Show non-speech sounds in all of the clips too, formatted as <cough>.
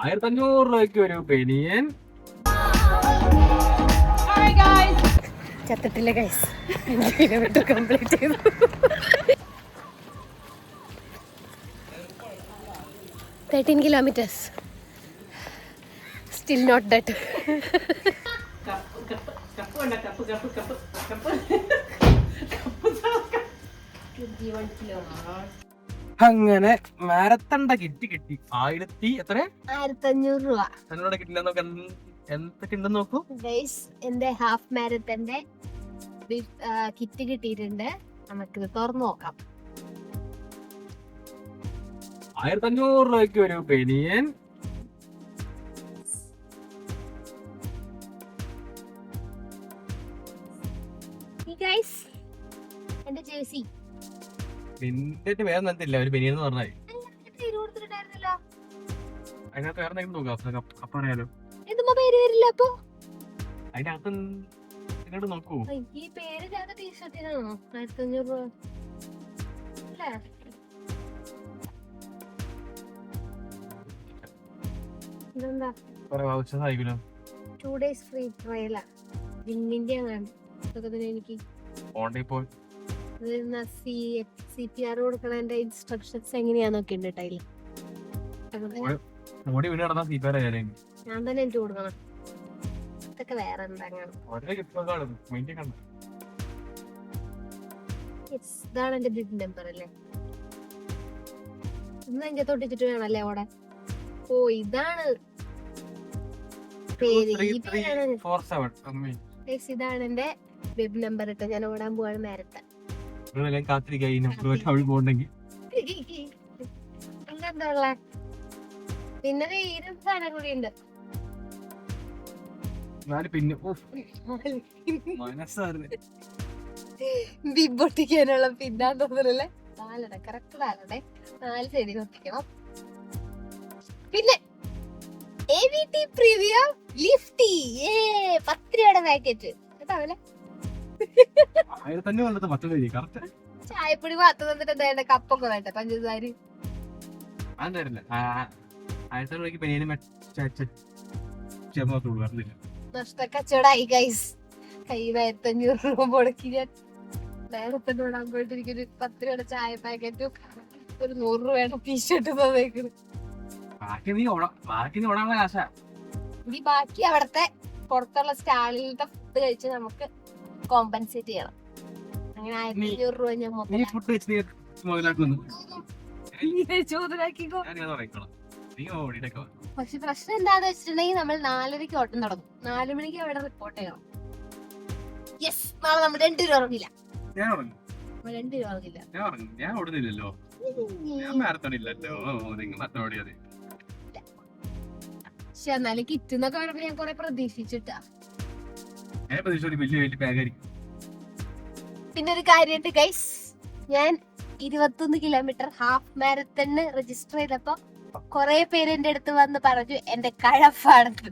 ആയിരത്തി അഞ്ഞൂറ് രൂപയ്ക്ക് ഒരു പെനിയൻ ചത്തിട്ടില്ല ഗൈസ് കിലോമീറ്റർ കംപ്ലീറ്റ് ചെയ്തു thirteen kilometres still not dead അങ്ങനെ മാരത്തണ്ട കിറ്റ് കിട്ടി. ആയിരത്തി എത്ര ആയിരത്തി അഞ്ഞൂറ് രൂപ എന്നോട് കിട്ടില്ല നോക്ക് എന്തൊക്കെ ഉണ്ടെന്ന് നോക്കൂ. എന്റെ ഹാഫ് മാരത്തന്റെ കിറ്റ് കിട്ടിയിട്ടുണ്ട്. നമുക്കിത് തുറന്നു നോക്കാം. ആയിരത്തി അഞ്ഞൂറ് രൂപയ്ക്ക് ഒരു ബനിയൻ നിന്റെ വേറെ എന്തില്ല ഒരു ബനിയൻ എന്ന് പറഞ്ഞാൽ അതിനകത്ത് വേറെ എന്തെങ്കിലും നോക്കാം അപ്പൊ അറിയാലോ എന്തുമ്പോ പേര് വരില്ല അപ്പൊ. ഇങ്ങോട്ട് നോക്കൂ. ഈ പേര് ചേർത്ത ടീഷർട്ടിനാണോ ആയിരത്തി അഞ്ഞൂറ് രൂപ. അല്ലേ? ഇതെന്താ? കുറെ ആവശ്യമായില്ലോ ടു ഡേയ്സ് ഫ്രീ ട്രയലാ ജിമ്മിന്റെ ആണ്. ഇതൊക്കെ തന്നെ എനിക്ക്. ഓണ്ടി പോയി സി സി പി ആർ കൊടുക്കണതിന്റെ ഇൻസ്ട്രക്ഷൻസ് എങ്ങനെയാന്നൊക്കെ ഉണ്ട് ഓടി വീട് നടന്നാ സീപ്പാരാ ഞാൻ ഞാൻ തന്നെ എനിക്ക് കൊടുക്കണം. ഇതൊക്കെ വേറെ എന്താ അങ്ങനെ? കാണും മൈൻഡ് കണ്ടു Yes, ഇതാണ് എന്റെ ബിഗ് നമ്പർ അല്ലേ? ഇന്ന് എന്റെ തൊട്ടിച്ചിട്ട് വേണല്ലേ അവിടെ? ഓ ഇതാണ്. പേര് ഇതാണ്. എന്റെ വെബ് നമ്പർ ഇട്ട് ഞാൻ ഓടാൻ പോവാണ് നേരത്തെ. നിങ്ങളെല്ലാം കാത്തിരിക്കുക ഈ നമ്പർ വെച്ച് അവൾ പോകണ്ടെങ്കിൽ പിന്നെ സാധനം കൂടി ഉണ്ട്. എന്നാലും പിന്നെ മനസ്സായിരുന്നു പൊട്ടിക്കാനുള്ള തോന്നലല്ലേ? നാലട കറക്റ്റ് നാലടേ. നാല് പിന്നെ എ വി ടി പ്രീമിയം ലിഫ്റ്റി ഏ പത്ത് രൂപയുടെ പാക്കറ്റ് കേട്ടാവല്ലേ കണ്ടത് പത്ത് കറക്റ്റ് ചായപ്പൊടി മാത്രം തന്നിട്ട് എന്താ കപ്പൊക്കെ വേണ്ട? പഞ്ചസാര? ഞാൻ തരില്ല ആയിരത്തി രൂപയ്ക്ക് പെനിയനും ചേർന്നോട്ടുള്ളൂ പറഞ്ഞില്ല നഷ്ട കച്ചവടമായി ഗൈസ് കയ്യിൽ രൂപ മുടക്കി ഞാൻ നേരത്തെ പത്ത് രൂപയുടെ ചായ പാക്കറ്റും ഒരു നൂറ് രൂപയുടെ ടീഷർട്ട് തന്നേക്കുന്നു ബാക്കി നീ ഓടാ ബാക്കി നീ ഓടാനുള്ള കാശാ ഇനി ബാക്കി അവിടത്തെ പുറത്തുള്ള സ്റ്റാളിലത്തെ ഫുഡ് കഴിച്ച് നമുക്ക് കോമ്പൻസേറ്റ് ചെയ്യണം. അങ്ങനെ ആയിരത്തി അഞ്ഞൂറ് രൂപ ഞാൻ നീ ഫുഡ് വെച്ച് നീ മുതലാക്കുന്നു? ചോദനാക്കിക്കോ ഞാൻ പറയണം നീ ഓടിയിട്ടൊക്കെ. വാ. പക്ഷെ പ്രശ്നം എന്താന്ന് വെച്ചിട്ടുണ്ടെങ്കിൽ നമ്മൾ നാലരയ്ക്ക് ഓട്ടം തുടങ്ങും നാലു മണിക്ക് അവിടെ റിപ്പോർട്ട് ചെയ്യണം. യെസ് നാളെ നമ്മൾ രണ്ടു രൂപ ഉറങ്ങില്ല. ഞാൻ ഉറങ്ങും. നമ്മൾ ഉറങ്ങില്ല. ഞാൻ ഉറങ്ങും. ഞാൻ ഓടുന്നില്ലല്ലോ. ഞാൻ മാരത്തോൺ ഇല്ലല്ലോ. നിങ്ങൾ മറ്റോ ഓടിയത് പക്ഷെ എന്നാലും കിറ്റുന്നൊക്കെ പറഞ്ഞപ്പോ ഞാൻ കൊറേ പ്രതീക്ഷിച്ചിട്ടാ. പിന്നെ ഒരു കാര്യമുണ്ട് ഗൈസ് ഞാൻ ഇരുപത്തൊന്ന് കിലോമീറ്റർ ഹാഫ് മാരത്തണ് രജിസ്റ്റർ ചെയ്തപ്പോ കൊറേ പേര് എന്റെ അടുത്ത് വന്ന് പറഞ്ഞു എന്റെ കഴപ്പാണെന്ന്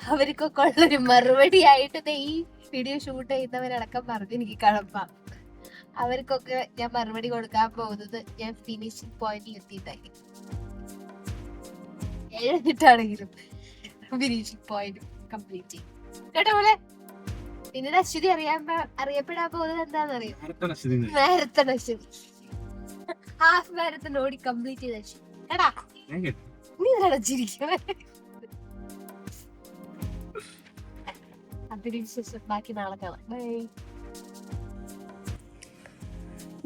അവർക്കൊക്കെ ഉള്ളൊരു മറുപടി ആയിട്ട് ഈ വീഡിയോ ഷൂട്ട് ചെയ്യുന്നവരടക്കം പറഞ്ഞു എനിക്ക് കഴപ്പാ. അവർക്കൊക്കെ ഞാൻ മറുപടി കൊടുക്കാൻ പോകുന്നത് ഞാൻ ഫിനിഷിംഗ് പോയിന്റിൽ എത്തിയിട്ടായിരിക്കും. എഴുതിട്ടാണെങ്കിലും ഫിനിഷിംഗ് പോയിന്റ് കംപ്ലീറ്റ് ചെയ്യും. കേട്ടോ പോലെ പിന്നീട് അശ്വതി അറിയാൻ അറിയപ്പെടാൻ പോകുന്നത് എന്താണെന്നറിയോ marathon Aswathy marathon Aswathy. Half marathon ഓടി കംപ്ലീറ്റ് ചെയ്ത അശ്വതി. എടാ നീ നടച്ചിരിക്കണേ അതിന് ശേഷം ബാക്കി നാളെ കാണാം. ബൈ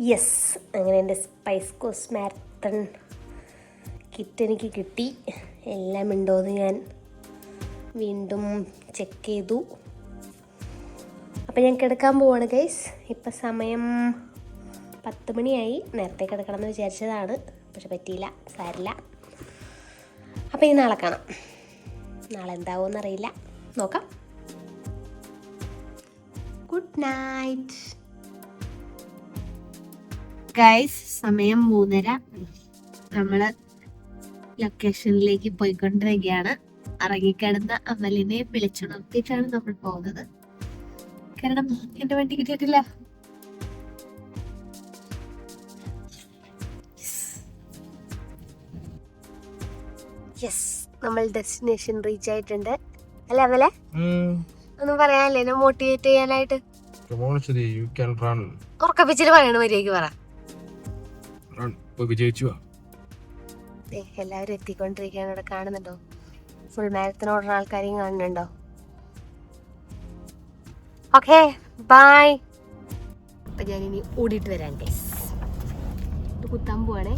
യെസ് അങ്ങനെ എന്റെ സ്പൈസ് കോസ് മാരത്തൺ കിറ്റ് എനിക്ക് കിട്ടി. എല്ലാം ഉണ്ടോ എന്ന് ഞാൻ വീണ്ടും ചെക്ക് ചെയ്തു. അപ്പം ഞാൻ കിടക്കാൻ പോവാണ് ഗൈസ് ഇപ്പം സമയം പത്ത് മണിയായി. നേരത്തെ കിടക്കണം എന്ന് വിചാരിച്ചതാണ്. പക്ഷെ പറ്റിയില്ല സാരില്ല. അപ്പം ഇനി നാളെ കാണാം. നാളെ എന്താവും അറിയില്ല. നോക്കാം. ഗുഡ് നൈറ്റ് ഗൈസ് സമയം മൂന്നര. നമ്മൾ ലൊക്കേഷനിലേക്ക് പോയിക്കൊണ്ടിരിക്കുകയാണ്. ഇറങ്ങിക്കിടന്ന അമലിനെ വിളിച്ചുണർത്തിയിട്ടാണ് നമ്മൾ പോകുന്നത്. കാരണം എന്റെ വണ്ടി കിട്ടിയിട്ടില്ല. യെസ് നമ്മൾ ഡെസ്റ്റിനേഷൻ റീച്ച് ആയിട്ടുണ്ട്. അല്ലേ അവലെ ഒന്നും പറയാനല്ലേ? എന്നെ മോട്ടിവേറ്റ് ചെയ്യാനായിട്ട്. ഉറക്കപ്പിച്ചിട്ട് പറയണ മര്യാദയ്ക്ക് പറ. റൺ ഇപ്പൊ വിജയിച്ചു ദേ, എല്ലാവരും എത്തിക്കൊണ്ടിരിക്കുകയാണ്. ഇവിടെ കാണുന്നുണ്ടോ? ഫുൾ മാരത്തൺ ഓടുന്ന ആൾക്കാരെയും കാണുന്നുണ്ടോ ഓക്കെ ബായ് അപ്പൊ ഞാൻ ഇനി ഓടിയിട്ട് വരാം ഗൈസ് ഇത് കുത്താൻ പോവാണേ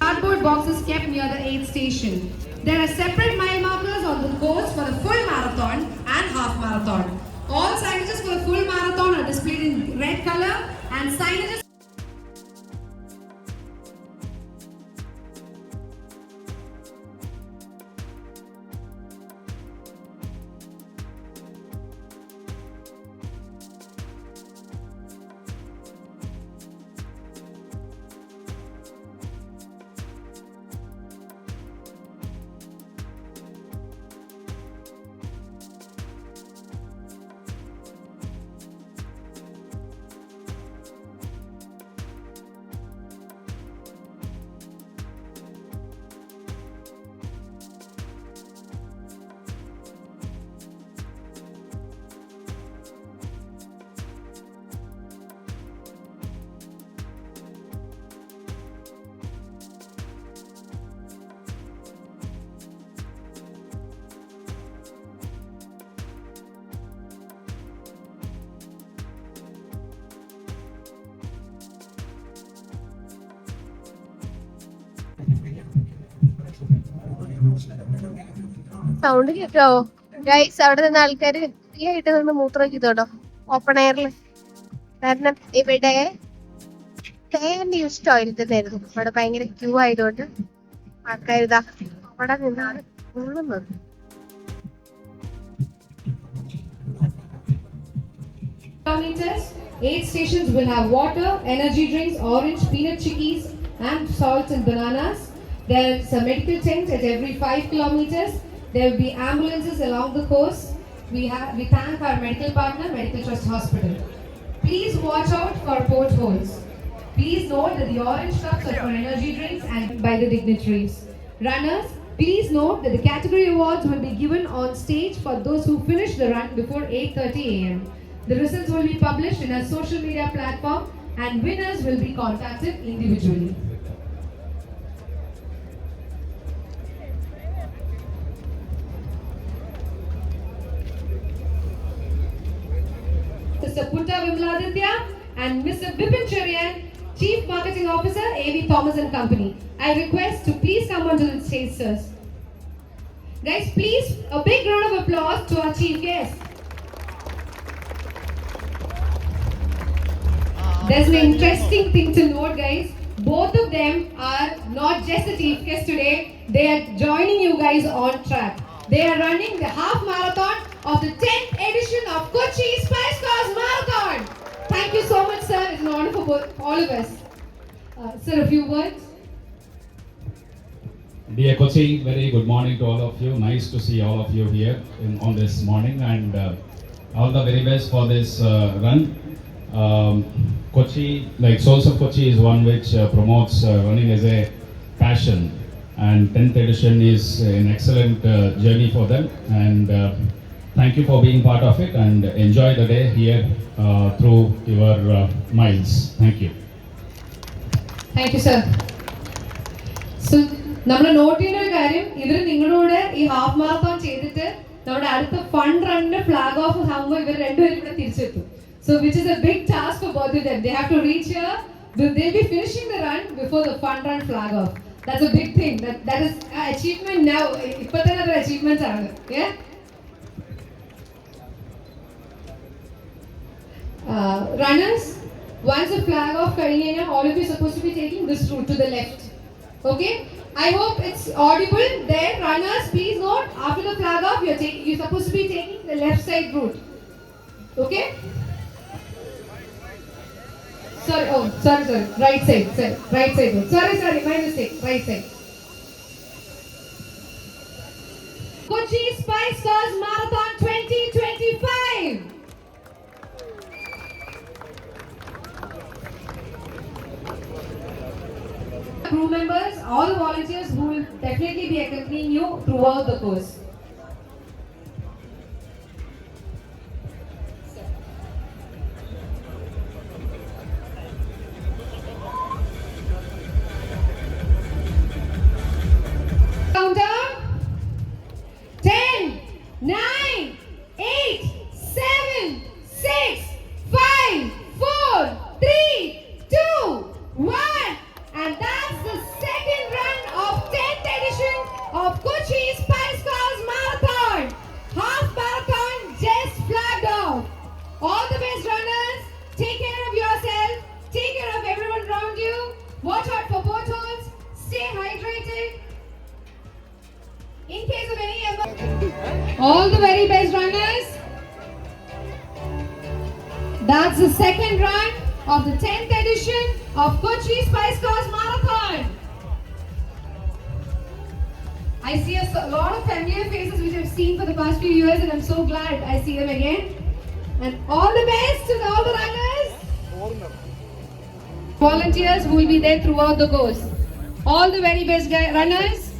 Cardboard boxes kept near the aid station. There are separate mile markers on the course for the full marathon and half marathon. All signages for the full marathon are displayed in red color and signages sound കേൾക്കാവോ guys അവിടെ നിന്ന് ആൾക്കാര് free ആയിട്ട് നിന്ന് മൂത്രം ചെയ്തോട്ടോ open എയറിൽ കാരണം ഇവിടെ തേൻ യൂസ് ടോയ്ലറ്റ് തന്നെയായിരുന്നു ഇവിടെ ഭയങ്കര ക്യൂ ആയതുകൊണ്ട് ആൾക്കാർ ഇതാ അവിടെ നിന്നാണ് ഉള്ളുന്നത്. Aid stations will have water, energy drinks, orange, peanut chickies, and salts and bananas. There's a medical tent at every five kilometers. There will be ambulances along the course. We have we thank our medical partner, Medical Trust Hospital. Please watch out for potholes. Please note that the orange cups are for energy drinks and by the dignitaries. Runners, please note that the category awards will be given on stage for those who finish the run before 8:30 a.m. The results will be published in a social media platform and winners will be contacted individually. Mr. Punta Vimladitya and Mr. Vipin Cherian, Chief Marketing Officer, AV Thomas and Company. I request to please come onto the stage, sirs. Guys, please, a big round of applause to our chief guest. There's an interesting thing to note, guys. Both of them are not just the chief guests today, they are joining you guys on track. They are running the half marathon of the 10th edition of Kochi Spice Cars Marathon. Thank you so much, sir. It's an honor for both, all of us. Uh, sir, a few words. Dear Kochi, very good morning to all of you. Nice to see all of you here in, on this morning and uh, all the very best for this uh, run. Um, Kochi, like Souls of Kochi is one which uh, promotes uh, running as a passion and 10th edition is an excellent uh, journey for them and uh, thank you for being part of it and enjoy the day here uh, through your uh, miles. Thank you. Thank you sir so നമ്മൾ note ചെയ്യുന്ന ഒരു കാര്യം ഇവർ നിങ്ങളോട് ഈ half marathon ചെയ്തിട്ട് നമ്മുടെ അടുത്ത ഫണ്ട് റണ്ണിന്റെ ഫ്ലാഗ് ഓഫ് ആകുമ്പോൾ ഇവർ രണ്ടുപേരും ഇവിടെ തിരിച്ചെത്തും so which is a big task for both them they have to reach here they will be finishing the run before the fun run flag off that's a big thing that that is uh, achievement now ഇപ്പൊ തന്നെ അതൊരു achievements ആണ് yeah Uh, runners, once the flag of Kariyana, all of you are supposed to be taking this route to the left. Okay? I hope it's audible there. Runners, please note, after the flag off, you're, take, you're supposed to be taking the left side route. Okay? Sorry, oh, sorry, sorry. Right side, sorry. Right side route. Sorry, sorry, my mistake. Right side. Kochi Spice Girls Marathon 2025. Crew members, all the volunteers who will definitely be accompanying you throughout the course. All the very best runners. That's the second run of the 10th edition of Kochi Spice Girls Marathon. I see a lot of familiar faces which I've seen for the past few years and I'm so glad I see them again. And all the best to all the runners. Volunteers who will be there throughout the course. All the very best runners.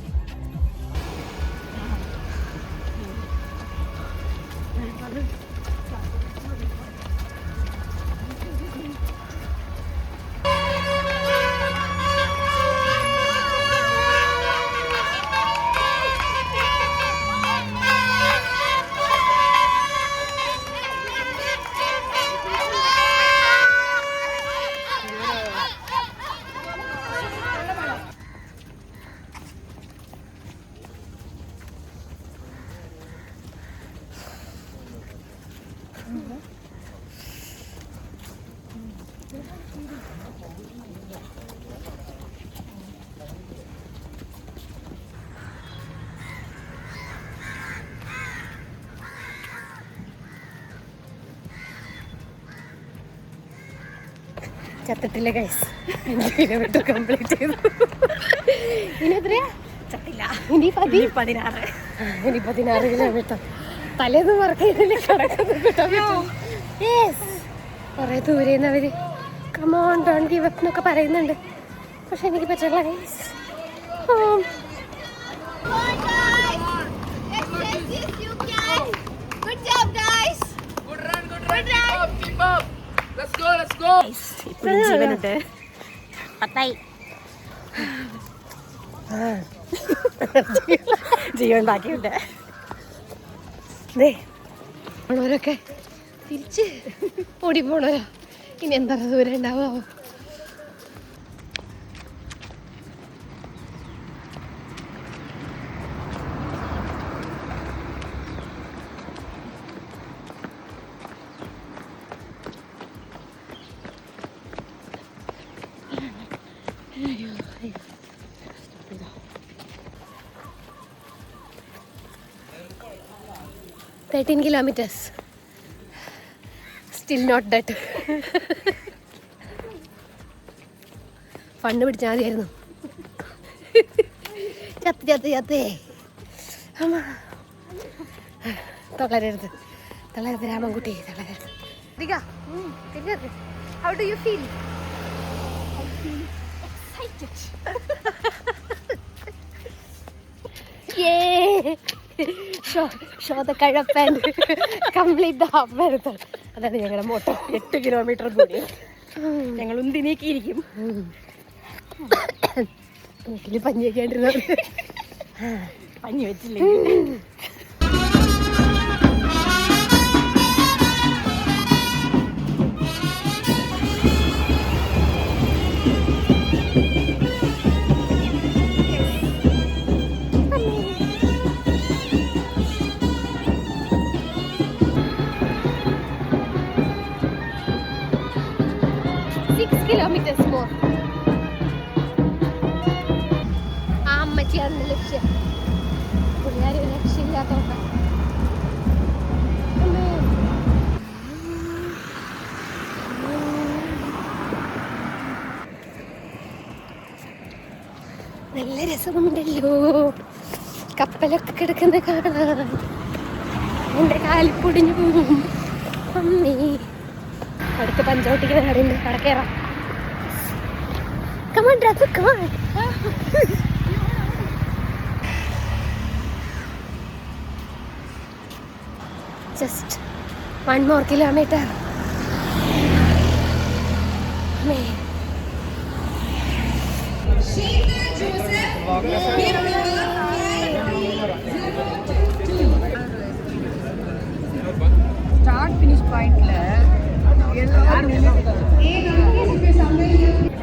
ചത്തിട്ടില്ല guys kilometre complete ചെയ്തു. ഇനി എത്രയാ? ചത്തില്ല ഇനി പതി. പതിനാറ്. ഇനി പതിനാറ് kilometre തലേന്ന് മറക്കുന്നതിൽ കിടക്കുന്നു കുറേ ദൂരെ നിന്ന് അവർ come on don't give up എന്നൊക്കെ പറയുന്നുണ്ട്. പക്ഷെ എനിക്ക് പറ്റില്ല guys Good job, guys. Good run, good run. Good run! Keep up, keep go. ജീവനുണ്ട് പത്തായി ജീവൻ ബാക്കിയുണ്ട് ദേ പോണവരൊക്കെ തിരിച്ച് ഓടി പോണവരോ ഇനി എന്താ ദൂരം ഉണ്ടാവോ thirteen kilometres still not debt fund പിടിച്ചാൽ മതിയായിരുന്നു. ചത്ത് ചത്ത് ചത്തേ. അമ്മ. തളരരുത്. തളരരുത് രാമൻകുട്ടി തളരരുത്. ദിക തിരിഞ്ഞത് how do you feel Yay! show, show the കഴപ്പൻ. കംപ്ലീറ്റ് ഹാഫ് മാരത്തൺ അതാണ് ഞങ്ങളുടെ മോട്ടോ എട്ട് കിലോമീറ്റർ കൂടി. ഞങ്ങൾ ഉന്തി നീക്കിയിരിക്കും വീട്ടിൽ പഞ്ഞിയൊക്കെ ആണ്ടിരുന്നത് പഞ്ഞി വെച്ചില്ലെങ്കിൽ സിക്സ് കിലോമീറ്റേഴ്സ് മോർ ആ അമ്മച്ചിയാണ് ലക്ഷ്യം. പുള്ളിയാരും ഒരു നല്ല രസമുണ്ടല്ലോ. കപ്പലൊക്കെ കിടക്കുന്ന കാണാൻ. എന്റെ കാലിപ്പൊടിഞ്ഞു പോകും അമ്മേ. അടുത്ത പഞ്ചവട്ടിക്ക് നാടുണ്ട് അവിടെ കയറാം come on drop come on just one more kilometre start finish பாயிண்ட்ல ये लोग आपके सामने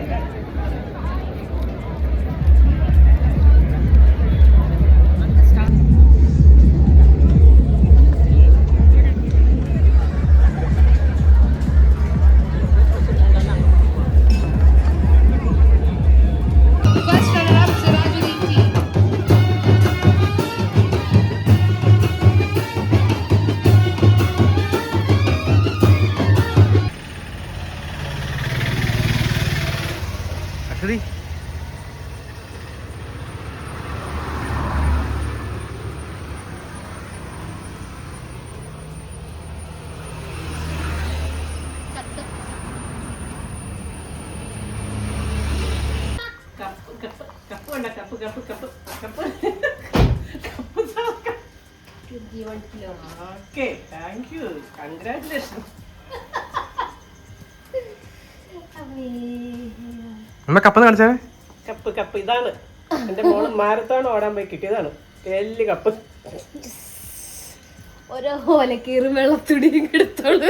okay thank you congratulation cup <laughs> കാണിച്ചേ കപ്പ് കപ്പ്. ഇതാണ്. എന്റെ മോൾ മാരത്തോൺ ഓടാൻ പോയി കിട്ടിയതാണ്. വലിയ കപ്പ്. ഓരോ ഓലക്കീറും വെള്ളത്തുടിയും എടുത്തോളൂ.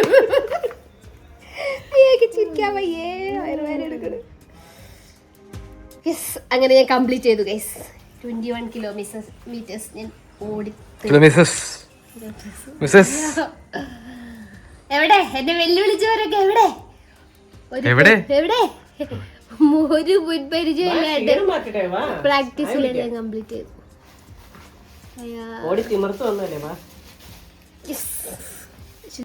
ചിരിക്കാൻ വയ്യേ. വയറുവേദന എടുക്കണ്. യെസ് അങ്ങനെ ഞാൻ കംപ്ലീറ്റ് ചെയ്തു guys twenty one kilometres metres ഞാൻ ഓടി <laughs> എവിടെ? എന്നെ വെല്ലുവിളിച്ചവരൊക്കെ എവിടെ? എവിടെ? എവിടെ? <laughs> ഒരു മുൻപരിചയമില്ലാണ്ട് വാ പ്രാക്ടീസിൽ ഞാൻ കംപ്ലീറ്റ് ചെയ്തു. ഓടി തിമർത്തു വന്നല്ലേ വാ. യെസ്